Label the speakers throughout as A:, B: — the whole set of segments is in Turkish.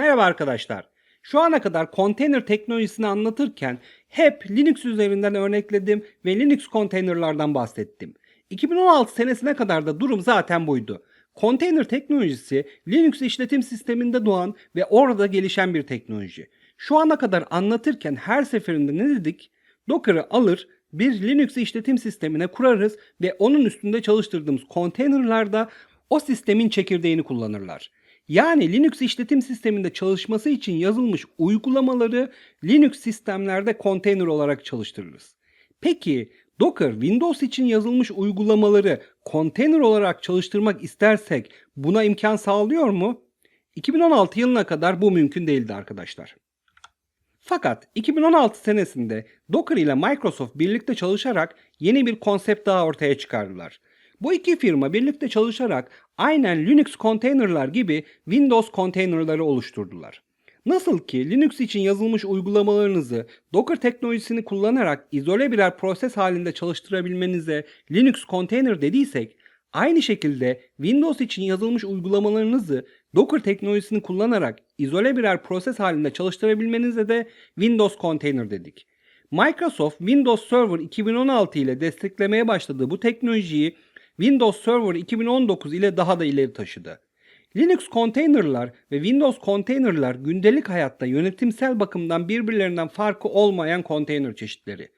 A: Merhaba arkadaşlar. Şu ana kadar konteyner teknolojisini anlatırken hep Linux üzerinden örnekledim ve Linux konteynerlardan bahsettim. 2016 senesine kadar da durum zaten buydu. Konteyner teknolojisi Linux işletim sisteminde doğan ve orada gelişen bir teknoloji. Şu ana kadar anlatırken her seferinde ne dedik? Docker'ı alır, bir Linux işletim sistemine kurarız ve onun üstünde çalıştırdığımız konteynerlarda o sistemin çekirdeğini kullanırlar. Yani Linux işletim sisteminde çalışması için yazılmış uygulamaları Linux sistemlerde konteyner olarak çalıştırırız. Peki Docker Windows için yazılmış uygulamaları konteyner olarak çalıştırmak istersek buna imkan sağlıyor mu? 2016 yılına kadar bu mümkün değildi arkadaşlar. Fakat 2016 senesinde Docker ile Microsoft birlikte çalışarak yeni bir konsept daha ortaya çıkardılar. Bu iki firma birlikte çalışarak aynen Linux konteynerlar gibi Windows konteynerları oluşturdular. Nasıl ki Linux için yazılmış uygulamalarınızı Docker teknolojisini kullanarak izole birer proses halinde çalıştırabilmenize Linux konteyner dediysek, aynı şekilde Windows için yazılmış uygulamalarınızı Docker teknolojisini kullanarak izole birer proses halinde çalıştırabilmenize de Windows Container dedik. Microsoft Windows Server 2016 ile desteklemeye başladığı bu teknolojiyi Windows Server 2019 ile daha da ileri taşıdı. Linux konteynerlar ve Windows konteynerlar gündelik hayatta yönetimsel bakımdan birbirlerinden farkı olmayan konteyner çeşitleri.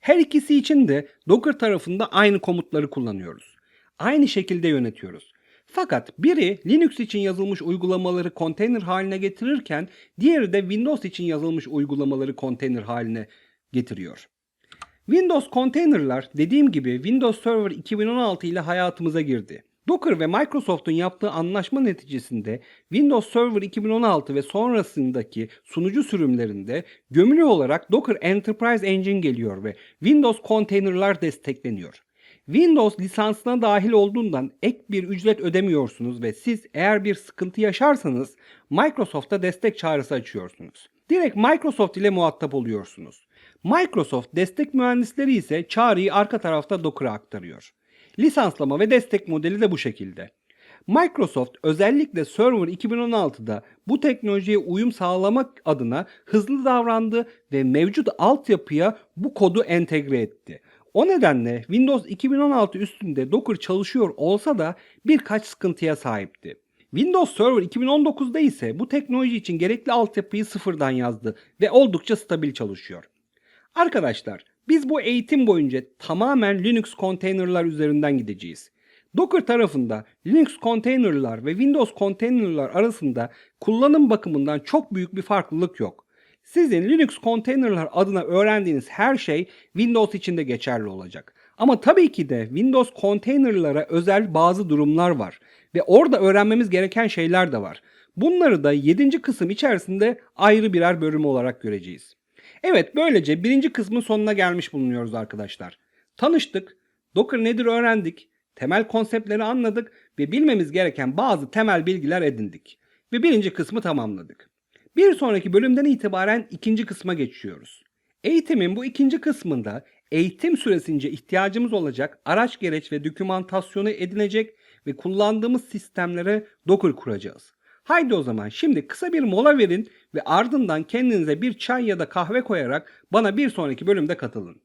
A: Her ikisi için de Docker tarafında aynı komutları kullanıyoruz. Aynı şekilde yönetiyoruz. Fakat biri Linux için yazılmış uygulamaları konteyner haline getirirken diğeri de Windows için yazılmış uygulamaları konteyner haline getiriyor. Windows konteynerlar dediğim gibi Windows Server 2016 ile hayatımıza girdi. Docker ve Microsoft'un yaptığı anlaşma neticesinde Windows Server 2016 ve sonrasındaki sunucu sürümlerinde gömülü olarak Docker Enterprise Engine geliyor ve Windows konteynerlar destekleniyor. Windows lisansına dahil olduğundan ek bir ücret ödemiyorsunuz ve siz eğer bir sıkıntı yaşarsanız Microsoft'a destek çağrısı açıyorsunuz. Direkt Microsoft ile muhatap oluyorsunuz. Microsoft destek mühendisleri ise çağrıyı arka tarafta Docker'a aktarıyor. Lisanslama ve destek modeli de bu şekilde. Microsoft özellikle Server 2016'da bu teknolojiye uyum sağlamak adına hızlı davrandı ve mevcut altyapıya bu kodu entegre etti. O nedenle Windows 2016 üstünde Docker çalışıyor olsa da birkaç sıkıntıya sahipti. Windows Server 2019'da ise bu teknoloji için gerekli altyapıyı sıfırdan yazdı ve oldukça stabil çalışıyor. Arkadaşlar biz bu eğitim boyunca tamamen Linux konteynerlar üzerinden gideceğiz. Docker tarafında Linux konteynerlar ve Windows konteynerlar arasında kullanım bakımından çok büyük bir farklılık yok. Sizin Linux konteynerlar adına öğrendiğiniz her şey Windows için de geçerli olacak. Ama tabii ki de Windows konteynerlara özel bazı durumlar var ve orada öğrenmemiz gereken şeyler de var. Bunları da 7. kısım içerisinde ayrı birer bölüm olarak göreceğiz. Evet böylece birinci kısmın sonuna gelmiş bulunuyoruz arkadaşlar. Tanıştık, Docker nedir öğrendik, temel konseptleri anladık ve bilmemiz gereken bazı temel bilgiler edindik. Ve birinci kısmı tamamladık. Bir sonraki bölümden itibaren ikinci kısma geçiyoruz. Eğitimin bu ikinci kısmında eğitim süresince ihtiyacımız olacak araç gereç ve dokümantasyonu edinecek ve kullandığımız sistemlere Docker kuracağız. Haydi o zaman şimdi kısa bir mola verin ve ardından kendinize bir çay ya da kahve koyarak bana bir sonraki bölümde katılın.